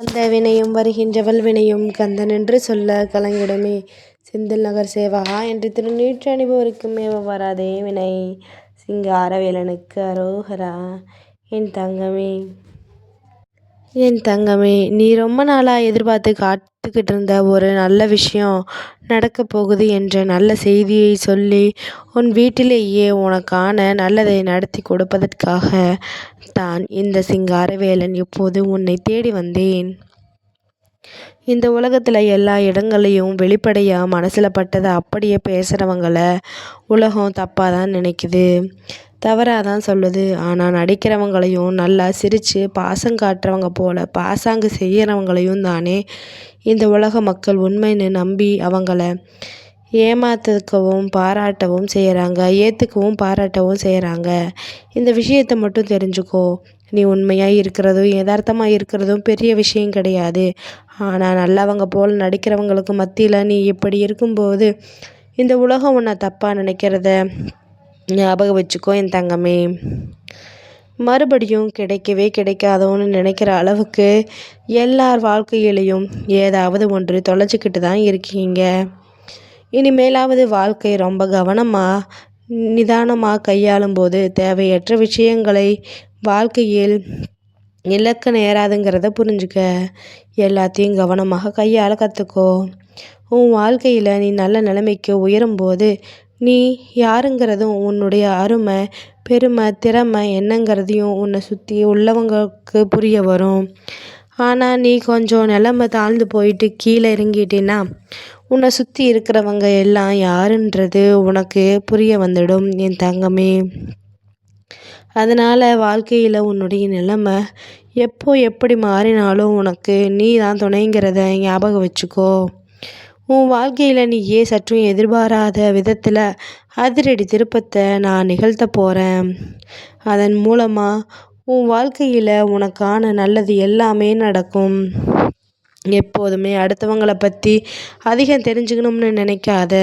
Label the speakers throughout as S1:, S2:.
S1: வந்த வினையும் வருகின்றவள் வினையும் கந்தனென்று சொல்ல கலங்கிடுமே. செந்தில் நகர் சேவகா என்று திருநீற்று அணிபவருக்கு மேவ வராதே வினை. சிங்காரவேலனுக்கு அரோகரா. என் தங்கமே. என் தங்கமே நீ ரொம்ப நாளாக எதிர்பார்த்து காத்துக்கிட்டு இருந்த ஒரு நல்ல விஷயம் நடக்கப் போகுது என்ற நல்ல செய்தியை சொல்லி உன் வீட்டிலேயே உனக்கான நல்லதை நடத்தி கொடுப்பதற்காக தான் இந்த சிங்காரவேலன் இப்போது உன்னை தேடி வந்தேன். இந்த உலகத்தில் எல்லா இடங்களையும் வெளிப்படையாக மனசில் பட்டதை அப்படியே பேசுகிறவங்கள உலகம் தப்பாக தான் நினைக்குது. தவறாக தான் சொல்லுது. ஆனால் நடிக்கிறவங்களையும் நல்லா சிரித்து பாசம் காட்டுறவங்க போல் பாசாங்கு செய்கிறவங்களையும் தானே இந்த உலக மக்கள் உண்மைன்னு நம்பி அவங்கள ஏமாத்துக்கவும் பாராட்டவும் செய்கிறாங்க ஏற்றுக்கவும் பாராட்டவும் செய்கிறாங்க இந்த விஷயத்தை மட்டும் தெரிஞ்சுக்கோ. நீ உண்மையாக இருக்கிறதும் யதார்த்தமாக இருக்கிறதும் பெரிய விஷயம் கிடையாது. ஆனால் நல்லவங்க போல் நடிக்கிறவங்களுக்கு மத்தியில் நீ இப்படி இருக்கும்போது இந்த உலகம் உன்னை தப்பாக நினைக்கிறத ஞாபகம் வச்சுக்கோ என் தங்கமே. மறுபடியும் கிடைக்கவே கிடைக்காதோன்னு நினைக்கிற அளவுக்கு எல்லார் வாழ்க்கையிலையும் ஏதாவது ஒன்று தொலைச்சிக்கிட்டு தான் இருக்கீங்க. இனிமேலாவது வாழ்க்கை ரொம்ப கவனமாக நிதானமாக கையாளும் போது தேவையற்ற விஷயங்களை வாழ்க்கையில் இழக்க நேராதுங்கிறத புரிஞ்சுக்க எல்லாத்தையும் கவனமாக கையாள கற்றுக்கோ உன் வாழ்க்கையில் நீ நல்ல நிலைமைக்கு உயரும்போது நீ யாருங்கிறதும் உன்னுடைய அருமை பெருமை திறமை என்னங்கிறதையும் உன்னை சுற்றி உள்ளவங்களுக்கு புரிய வரும். ஆனால் நீ கொஞ்சம் நிலமை தாழ்ந்து போயிட்டு கீழே இறங்கிட்டின்னா உன்னை சுற்றி இருக்கிறவங்க எல்லாம் யாருன்றது உனக்கு புரிய வந்துடும் என் தங்கமே. அதனால் வாழ்க்கையில் உன்னுடைய நிலைமை எப்போ எப்படி மாறினாலும் உனக்கு நீ தான் துணைங்கிறத ஞாபகம் வச்சுக்கோ. உன் வாழ்க்கையில் நீ ஏன் சற்றும் எதிர்பாராத விதத்தில் அதிரடி திருப்பத்தை நான் நிகழ்த்த போகிறேன் அதன் மூலமாக உன் வாழ்க்கையில் உனக்கான நல்லது எல்லாமே நடக்கும். எப்போதுமே அடுத்தவங்கள பற்றி அதிகம் தெரிஞ்சுக்கணும்னு நினைக்காத.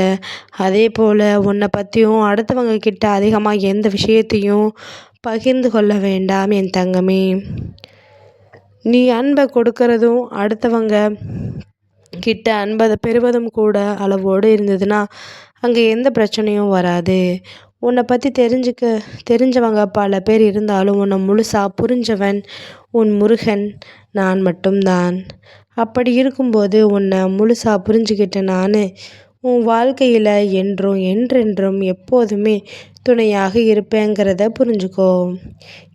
S1: அதே போல் உன்னை பற்றியும் அடுத்தவங்க கிட்ட அதிகமாக எந்த விஷயத்தையும் பகிர்ந்து கொள்ள வேண்டாம் என் தங்கமே. நீ அன்பை கொடுக்கறதும் அடுத்தவங்க கிட்ட அன்பதை பெறுவதும் கூட அளவோடு இருந்ததுன்னா அங்கே எந்த பிரச்சனையும் வராது. உன்னை பற்றி தெரிஞ்சுக்க தெரிஞ்சவங்க பல பேர் இருந்தாலும் உன்னை முழுசாக புரிஞ்சவன் உன் முருகன் நான் மட்டும்தான். அப்படி இருக்கும்போது உன்னை முழுசாக புரிஞ்சுக்கிட்ட நான். உன் வாழ்க்கையில் என்றும் என்றென்றும் எப்போதுமே துணையாக இருப்பேங்கிறத புரிஞ்சுக்கோ.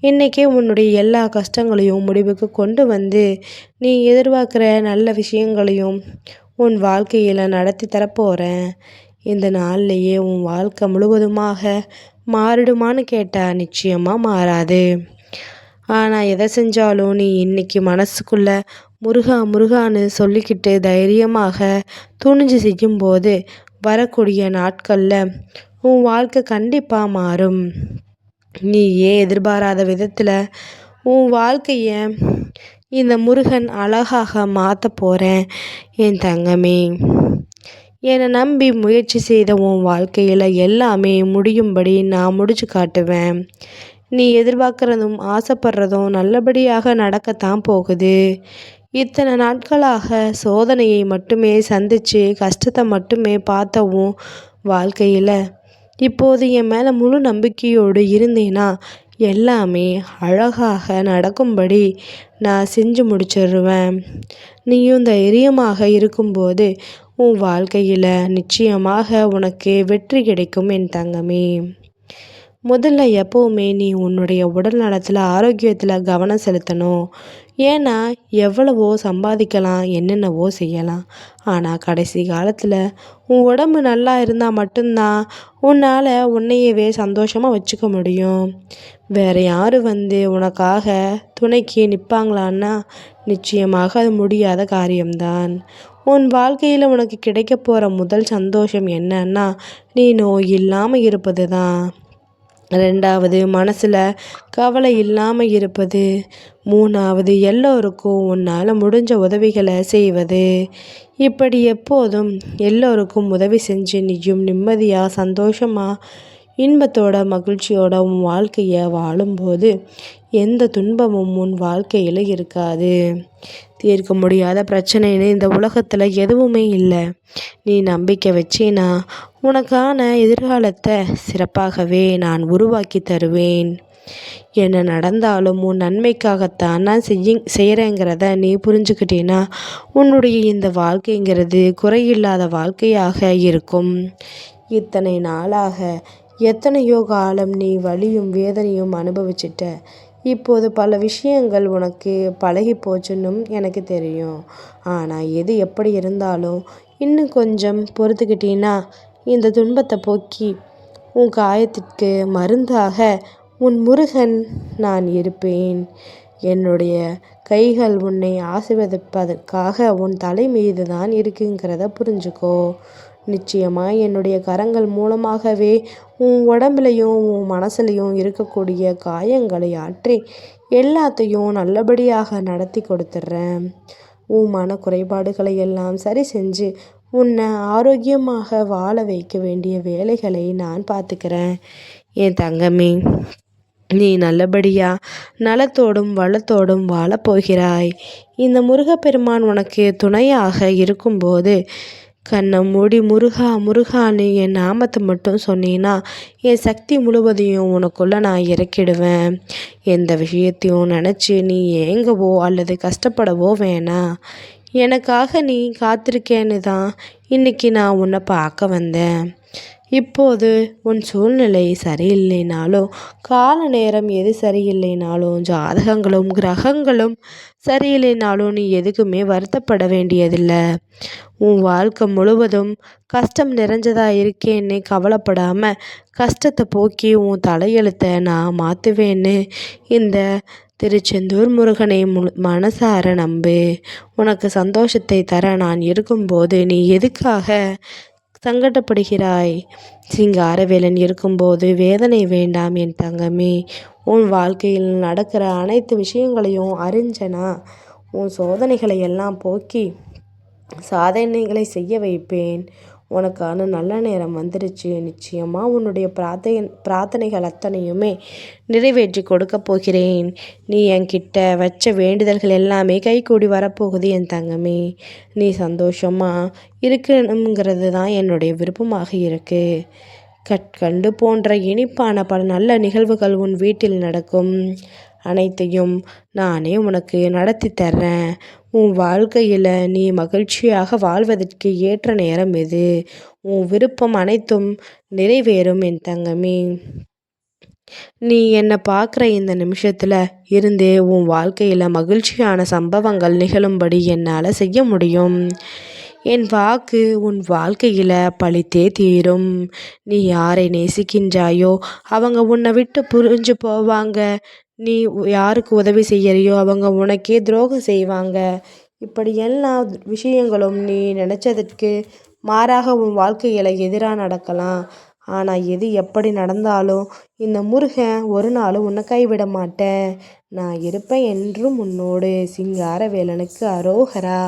S1: இன்றைக்கே உன்னுடைய எல்லா கஷ்டங்களையும் முடிவுக்கு கொண்டு வந்து நீ எதிர்பார்க்குற நல்ல விஷயங்களையும் உன் வாழ்க்கையில் நடத்தி தரப்போகிறேன் இந்த நாள்லையே உன் வாழ்க்கை முழுவதுமாக மாறிடுமான்னு கேட்டால் நிச்சயமாக மாறாது. ஆனால் எதை செஞ்சாலும் நீ இன்னைக்கு மனசுக்குள்ள முருகா முருகான்னு சொல்லிக்கிட்டு தைரியமாக துணிஞ்சு செய்யும்போது வரக்கூடிய நாட்களில் உன் வாழ்க்கை கண்டிப்பாக மாறும். நீ ஏன் எதிர்பாராத விதத்தில் உன் வாழ்க்கையை இந்த முருகன் அழகாக மாற்ற போகிறேன் என் தங்கமே. என்னை நம்பி முயற்சி செய்த உன் வாழ்க்கையில் எல்லாமே முடியும்படி நான் முடிச்சு காட்டுவேன். நீ எதிர்பார்க்குறதும் ஆசைப்படுறதும் நல்லபடியாக நடக்கத்தான் போகுது. இத்தனை நாட்களாக சோதனையை மட்டுமே சந்தித்து கஷ்டத்தை மட்டுமே பார்த்தவும் வாழ்க்கையில் இப்போது என் மேலே முழு நம்பிக்கையோடு இருந்தேன்னா எல்லாமே அழகாக நடக்கும்படி நான் செஞ்சு முடிச்சிடுவேன் நீயும் தைரியமாக இருக்கும்போது உன் வாழ்க்கையில் நிச்சயமாக உனக்கு வெற்றி கிடைக்கும் என் தங்கமே. முதல்ல எப்போவுமே நீ உன்னுடைய உடல் நலத்தில் ஆரோக்கியத்தில் கவனம் செலுத்தணும். ஏன்னா எவ்வளவோ சம்பாதிக்கலாம் என்னென்னவோ செய்யலாம். ஆனால் கடைசி காலத்தில் உன் உடம்பு நல்லா இருந்தால் மட்டும்தான் உன்னால் உன்னையவே சந்தோஷமாக வச்சுக்க முடியும். வேறு யார் வந்து உனக்காக துணைக்கு நிற்பாங்களான்னா நிச்சயமாக அது முடியாத காரியம்தான். உன் வாழ்க்கையில் உனக்கு கிடைக்க போகிற முதல் சந்தோஷம் என்னன்னா நீ நோய் இல்லாமல் இருப்பது தான் ரெண்டாவது மனசில் கவலை இல்லாமல் இருப்பது. மூணாவது எல்லோருக்கும் உன்னால் முடிஞ்ச உதவிகளை செய்வது. இப்படி எப்போதும் எல்லோருக்கும் உதவி செஞ்சு நீயும் நிம்மதியாக சந்தோஷமாக இன்பத்தோட மகிழ்ச்சியோட உன் வாழ்க்கையை வாழும்போது எந்த துன்பமும் உன் வாழ்க்கையில் இருக்காது. தீர்க்க முடியாத பிரச்சனைன்னு இந்த உலகத்தில் எதுவுமே இல்லை. நீ நம்பிக்கை வச்சினா உனக்கான எதிர்காலத்தை சிறப்பாகவே நான் உருவாக்கி தருவேன். என்ன நடந்தாலும் உன் நன்மைக்காகத்தான் நான் செய்ய செய்கிறேங்கிறத நீ புரிஞ்சுக்கிட்டீன்னா உன்னுடைய இந்த வாழ்க்கைங்கிறது குறையில்லாத வாழ்க்கையாக இருக்கும். இத்தனை நாளாக எத்தனையோ காலம் நீ வலியும் வேதனையும் அனுபவிச்சிட்ட. இப்போது பல விஷயங்கள் உனக்கு பழகி போச்சுன்னும் எனக்கு தெரியும். ஆனால் எது எப்படி இருந்தாலும் இன்னும் கொஞ்சம் பொறுத்துக்கிட்டீன்னா இந்த துன்பத்தை போக்கி உன் காயத்திற்கு மருந்தாக உன் முருகன் நான் இருப்பேன். என்னுடைய கைகள் உன்னை ஆசிர்வதிப்பதற்காக உன் தலை மீது தான் இருக்குங்கிறத புரிஞ்சுக்கோ. நிச்சயமாக என்னுடைய கரங்கள் மூலமாகவே உன் உடம்புலையும் உன் மனசுலையும் இருக்கக்கூடிய காயங்களை ஆற்றி எல்லாத்தையும் நல்லபடியாக நடத்தி கொடுத்துட்றேன். உன் மன குறைபாடுகளை எல்லாம் சரி செஞ்சு உன்னை ஆரோக்கியமாக வாழ வைக்க வேண்டிய வேலைகளை நான் பார்த்துக்கிறேன். என் தங்கமே நீ நல்லபடியாக நலத்தோடும் வளத்தோடும் வாழப்போகிறாய். இந்த முருகப்பெருமான் உனக்கு துணையாக இருக்கும்போது கண்ணை மூடி முருகா முருகான்னு என் நாமத்தை மட்டும் சொன்னீன்னா என் சக்தி முழுவதையும் உனக்குள்ளே நான் இறக்கிடுவேன். எந்த விஷயத்தையும் நினச்சி நீ ஏங்கவோ அல்லது கஷ்டப்படவோ வேணாம் எனக்காக நீ காத்திருக்கேன்னு தான் இன்றைக்கி நான் உன்னை பார்க்க வந்தேன். இப்போது உன் சூழ்நிலை சரியில்லைனாலும் கால நேரம் எது சரியில்லைனாலும் ஜாதகங்களும் கிரகங்களும் சரியில்லைனாலும் நீ எதுக்குமே வருத்தப்பட வேண்டியதில்லை. உன் வாழ்க்கை முழுவதும் கஷ்டம் நிறைஞ்சதாக இருக்கேன்னு கவலைப்படாமல் கஷ்டத்தை போக்கி உன் தலையெழுத்தை நான் மாற்றுவேன்னு இந்த திருச்செந்தூர் முருகனை மு மனசார நம்பு. உனக்கு சந்தோஷத்தை தர நான் இருக்கும்போது நீ எதுக்காக சங்கடப்படுகிறாய். சிங்காரவேலன் இருக்கும்போது வேதனை வேண்டாம் என் தங்கமே உன் வாழ்க்கையில் நடக்கிற அனைத்து விஷயங்களையும் அறிஞ்சனா உன் சோதனைகளை எல்லாம் போக்கி சாதனைகளை செய்ய வைப்பேன். உனக்கான நல்ல நேரம் வந்துருச்சு. நிச்சயமாக உன்னுடைய பிரார்த்தை பிரார்த்தனைகள் அத்தனையுமே நிறைவேற்றி கொடுக்க போகிறேன். நீ என்கிட்ட வச்ச வேண்டுதல்கள் எல்லாமே கைகூடி வரப்போகுது என் தங்கமே. நீ சந்தோஷமாக இருக்கணுங்கிறது தான் என்னுடைய விருப்பமாக இருக்குது கற்கண்டு போன்ற இனிப்பான பல நல்ல நிகழ்வுகள் உன் வீட்டில் நடக்கும். அனைத்தையும் நானே உனக்கு நடத்தி தர்றேன். உன் வாழ்க்கையில் நீ மகிழ்ச்சியாக வாழ்வதற்கு ஏற்ற நேரம் இது உன் விருப்பம் அனைத்தும் நிறைவேறும் என் தங்கமே. நீ என்னை பார்க்குற இந்த நிமிஷத்தில் இருந்தே உன் வாழ்க்கையில் மகிழ்ச்சியான சம்பவங்கள் நிகழும்படி என்னால் செய்ய முடியும். என் வாக்கு உன் வாழ்க்கையில் பழித்தே தீரும். நீ யாரை நேசிக்கின்றாயோ அவங்க உன்னை விட்டு புரிஞ்சு போவாங்க. நீ யாருக்கு உதவி செய்யறியோ அவங்க உனக்கே துரோகம் செய்வாங்க. இப்படி எல்லா விஷயங்களும் நீ நினச்சதுக்கு மாறாக உன் வாழ்க்கையில் எதிராக நடக்கலாம். ஆனால் எது எப்படி நடந்தாலும் இந்த முருகன் ஒரு நாளும் உன்னை கைவிட மாட்டேன் நான் இருப்பேன் என்றும் உன்னோடு. சிங்கார வேலனுக்கு அரோகரா.